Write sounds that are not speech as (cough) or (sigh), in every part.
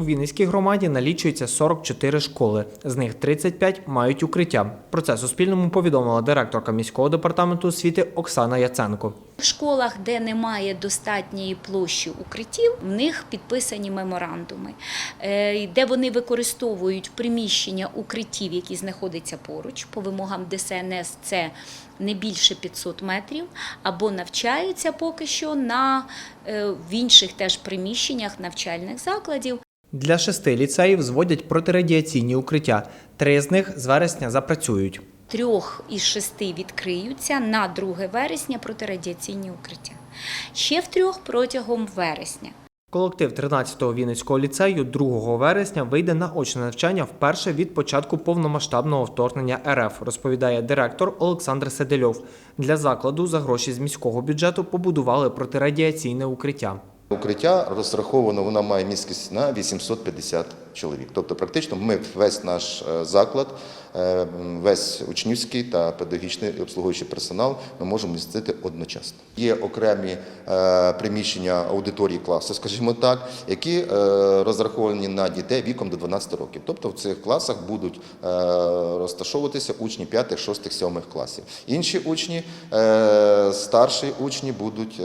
У Вінницькій громаді налічується 44 школи, з них 35 мають укриття. Про це Суспільному повідомила директорка міського департаменту освіти Оксана Яценко. В школах, де немає достатньої площі укриттів, в них підписані меморандуми, е, де вони використовують приміщення укриттів, які знаходяться поруч. По вимогам ДСНС це не більше 500 метрів, або навчаються поки що на е, в інших теж приміщеннях навчальних закладів. Для шести ліцеїв зводять протирадіаційні укриття. Три з них з вересня запрацюють. Трьох із шести відкриються на 2 вересня протирадіаційні укриття. Ще в трьох протягом вересня. Колектив 13-го Вінницького ліцею 2 вересня вийде на очне навчання вперше від початку повномасштабного вторгнення РФ, розповідає директор Олександр Седельов. Для закладу за гроші з міського бюджету побудували протирадіаційне укриття. Укриття розраховано, вона має міськість на 850 чоловік. Тобто, практично, ми весь наш е, заклад, е, весь учнівський та педагогічний обслуговуючий персонал ми можемо містити одночасно. Є окремі е, приміщення аудиторії класу, скажімо так, які розраховані на дітей віком до 12 років. Тобто в цих класах будуть розташовуватися учні 5, 6, 7 класів. Інші учні, старші учні будуть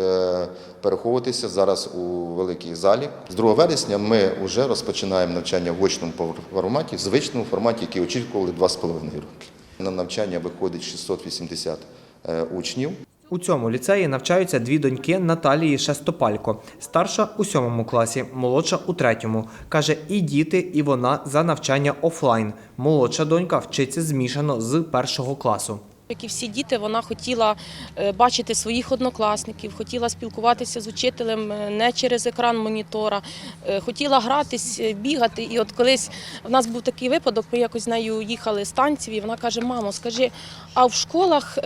переховуватися зараз у великій залі. З 2 вересня ми вже розпочинаємо навчання в очному форматі, в звичному форматі, який очікували 2,5 роки. На навчання виходить 680 е, учнів. У цьому ліцеї навчаються дві доньки Наталії Шестопалько. Старша у сьомому класі, молодша у третьому. Каже, і діти, і вона за навчання офлайн. Молодша донька вчиться змішано з першого класу. Як і всі діти, вона хотіла е, бачити своїх однокласників, хотіла спілкуватися з учителем е, не через екран монітора, е, хотіла гратись, бігати. І от колись в нас був такий випадок, ми якось з нею їхали з танців, і вона каже: Мамо, скажи, а в школах,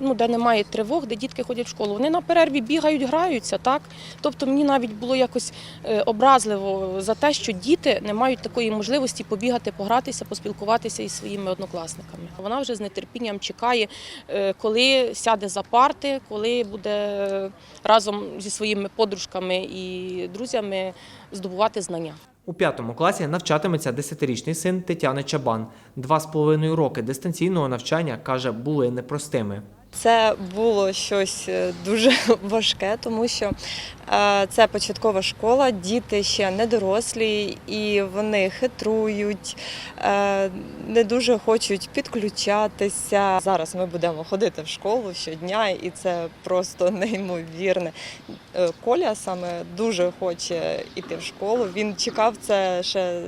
ну де немає тривог, де дітки ходять в школу, вони на перерві бігають, граються, так? Тобто мені навіть було якось образливо за те, що діти не мають такої можливості побігати, погратися, поспілкуватися із своїми однокласниками. Вона вже з нетерпінням чекає, е, коли сяде за парти, коли буде разом зі своїми подружками і друзями здобувати знання. У п'ятому класі навчатиметься десятирічний син Тетяни Чабан. Два з половиною роки дистанційного навчання каже, були непростими. Це було щось е, дуже (laughs) важке, тому що е, це початкова школа, діти ще не дорослі, і вони хитрують, е, не дуже хочуть підключатися. Зараз ми будемо ходити в школу щодня, і це просто (laughs) неймовірне. Коля саме дуже хоче йти в школу. Він чекав це ще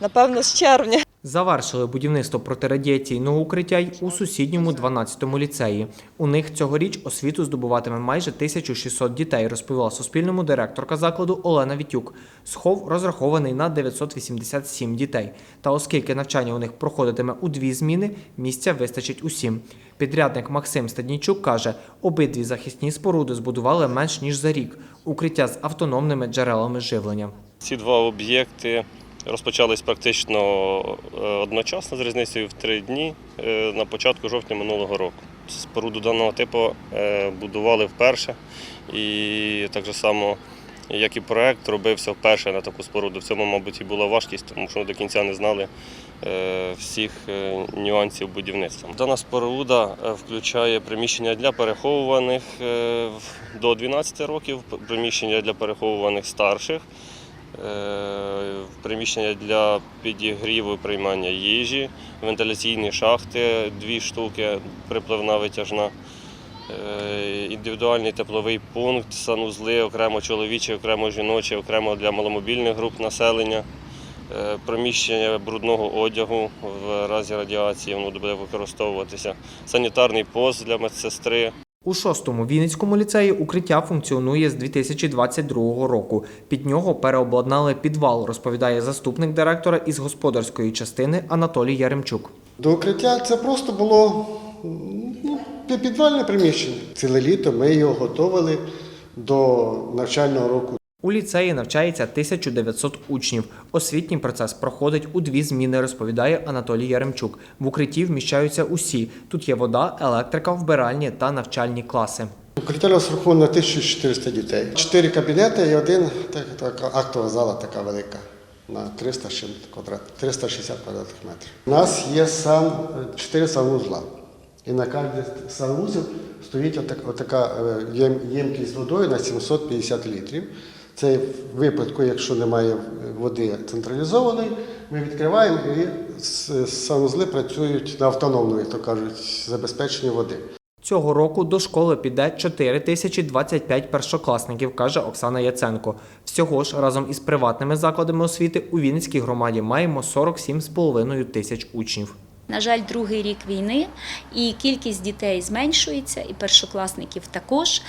напевно з червня. Завершили будівництво протирадіаційного укриття й у сусідньому 12-му ліцеї. У них цьогоріч освіту здобуватиме майже 1600 дітей, розповіла Суспільному директорка закладу Олена Вітюк. Схов розрахований на 987 дітей. Та оскільки навчання у них проходитиме у дві зміни, місця вистачить усім. Підрядник Максим Стаднійчук каже, обидві захисні споруди збудували менш ніж за рік. Укриття з автономними джерелами живлення. Ці два об'єкти розпочались практично е, одночасно з різницею в три дні е, на початку жовтня минулого року. Споруду даного типу е, будували вперше і так само, як і проект, робився вперше на таку споруду. В цьому, мабуть, і була важкість, тому що ми до кінця не знали всіх нюансів будівництва. Дана споруда включає приміщення для переховуваних до 12 років, приміщення для переховуваних старших. Е, приміщення для підігріву приймання їжі, вентиляційні шахти, дві штуки, припливна витяжна, е, індивідуальний тепловий пункт, санузли, окремо чоловічі, окремо жіночі, окремо для маломобільних груп населення, е, приміщення брудного одягу в разі радіації воно буде використовуватися, санітарний пост для медсестри. У шостому Вінницькому ліцеї укриття функціонує з 2022 року. Під нього переобладнали підвал, розповідає заступник директора із господарської частини Анатолій Яремчук. До укриття це просто було ну, підвальне приміщення. Ціле літо ми його готували до навчального року. У ліцеї навчається 1900 учнів. Освітній процес проходить у дві зміни, розповідає Анатолій Яремчук. В укритті вміщаються усі. Тут є вода, електрика, вбиральні та навчальні класи. Укриття розраховано на 1400 дітей. Чотири кабінети і один так, актова зала така велика. На 300 з чим квадрат, 360 квадратних метрів. У нас є сан, 4 санвузла. І на кожній санвузел стоїть отак, отака е, ємкість водою на 750 літрів. Це в випадку, якщо немає води централізованої, ми відкриваємо і с- санвузли працюють на автономному, як то кажуть, забезпеченні води. Цього року до школи піде 4025 першокласників, каже Оксана Яценко. Всього ж разом із приватними закладами освіти у Вінницькій громаді маємо 47,5 тисяч учнів. На жаль, другий рік війни, і кількість дітей зменшується, і першокласників також.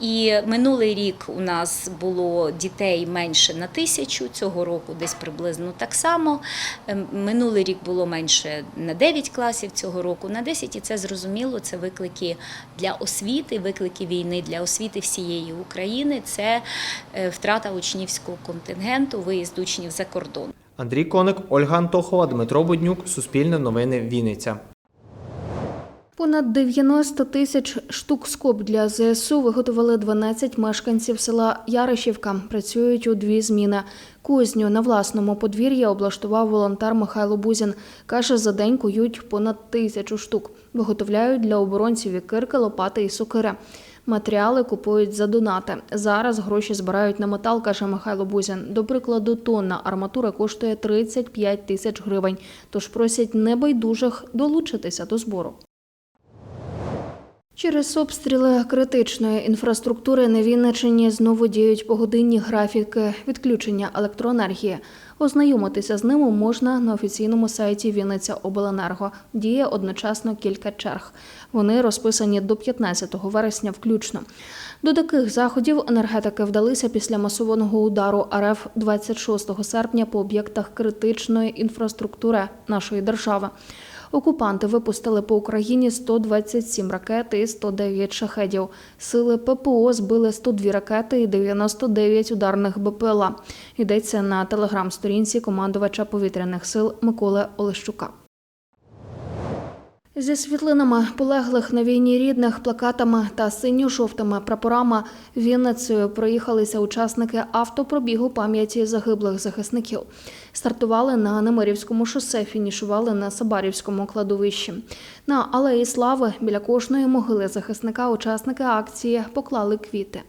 І минулий рік у нас було дітей менше на тисячу, цього року десь приблизно так само. Ем, Минулий рік було менше на 9 класів, цього року на 10, і це зрозуміло, це виклики для освіти, виклики війни для освіти всієї України. Це е, втрата учнівського контингенту, виїзд учнів за кордон. Андрій Коник, Ольга Антохова, Дмитро Буднюк, Суспільне новини Вінниця. Понад 90 тисяч штук скоб для ЗСУ виготовили 12 мешканців села Яришівка. Працюють у дві зміни. Кузню на власному подвір'ї облаштував волонтер Михайло Бузін. Каже, за день кують понад тисячу штук. Виготовляють для оборонців і кирки, лопати і сокири. Матеріали купують за донати. Зараз гроші збирають на метал, каже Михайло Бузін. До прикладу, тонна арматура коштує 35 тисяч гривень. Тож просять небайдужих долучитися до збору. Через обстріли критичної інфраструктури на Вінниччині знову діють погодинні графіки відключення електроенергії. Ознайомитися з ними можна на офіційному сайті Вінниця Обленерго. Діє одночасно кілька черг. Вони розписані до 15 вересня включно. До таких заходів енергетики вдалися після масованого удару РФ 26 серпня по об'єктах критичної інфраструктури нашої держави. Окупанти випустили по Україні 127 ракет і 109 шахедів. Сили ППО збили 102 ракети і 99 ударних БПЛА. Йдеться на телеграм-сторінці командувача повітряних сил Миколи Олещука. Зі світлинами полеглих на війні рідних, плакатами та синьо-жовтими прапорами Вінницею проїхалися учасники автопробігу пам'яті загиблих захисників. Стартували на Немирівському шосе, фінішували на Сабарівському кладовищі. На Алеї Слави біля кожної могили захисника учасники акції поклали квіти.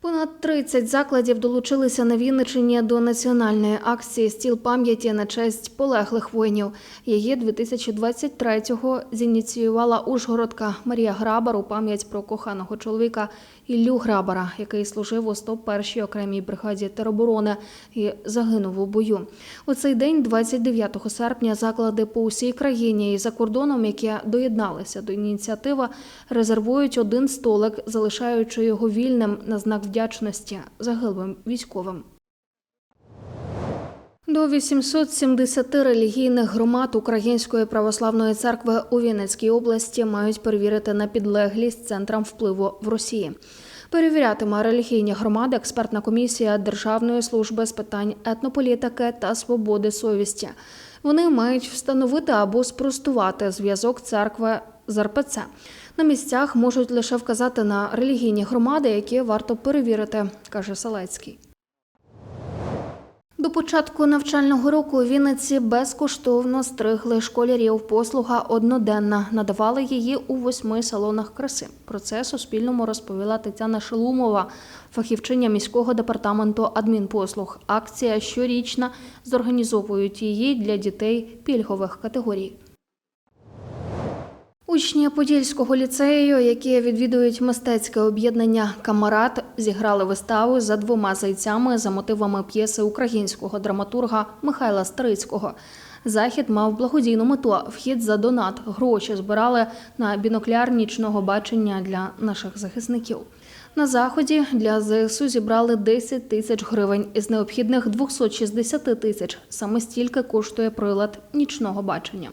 Понад 30 закладів долучилися на Вінниччині до національної акції Стіл пам'яті на честь полеглих воїнів. Її 2023-го зініціювала Ужгородка Марія Грабар у пам'ять про коханого чоловіка Іллю Грабара, який служив у 101-й окремій бригаді тероборони і загинув у бою. У цей день, 29 серпня, заклади по усій країні і за кордоном, які доєдналися до ініціативи, резервують один столик, залишаючи його вільним на знак вдячності загиблим військовим. До 870 релігійних громад Української православної церкви у Вінницькій області мають перевірити на підлеглість центрам впливу в Росії. Перевірятиме релігійні громади експертна комісія Державної служби з питань етнополітики та свободи совісті. Вони мають встановити або спростувати зв'язок церкви з РПЦ. На місцях можуть лише вказати на релігійні громади, які варто перевірити, каже Салецький. До початку навчального року у Вінниці безкоштовно стригли школярів. Послуга одноденна. Надавали її у восьми салонах краси. Про це Суспільному розповіла Тетяна Шелумова, фахівчиня міського департаменту адмінпослуг. Акція щорічна. Зорганізовують її для дітей пільгових категорій. Учні Подільського ліцею, які відвідують мистецьке об'єднання Камарат, зіграли виставу за двома зайцями за мотивами п'єси українського драматурга Михайла Старицького. Захід мав благодійну мету. Вхід за донат. Гроші збирали на бінокляр нічного бачення для наших захисників. На заході для ЗСУ зібрали 10 тисяч гривень. Із необхідних 260 тисяч саме стільки коштує прилад нічного бачення.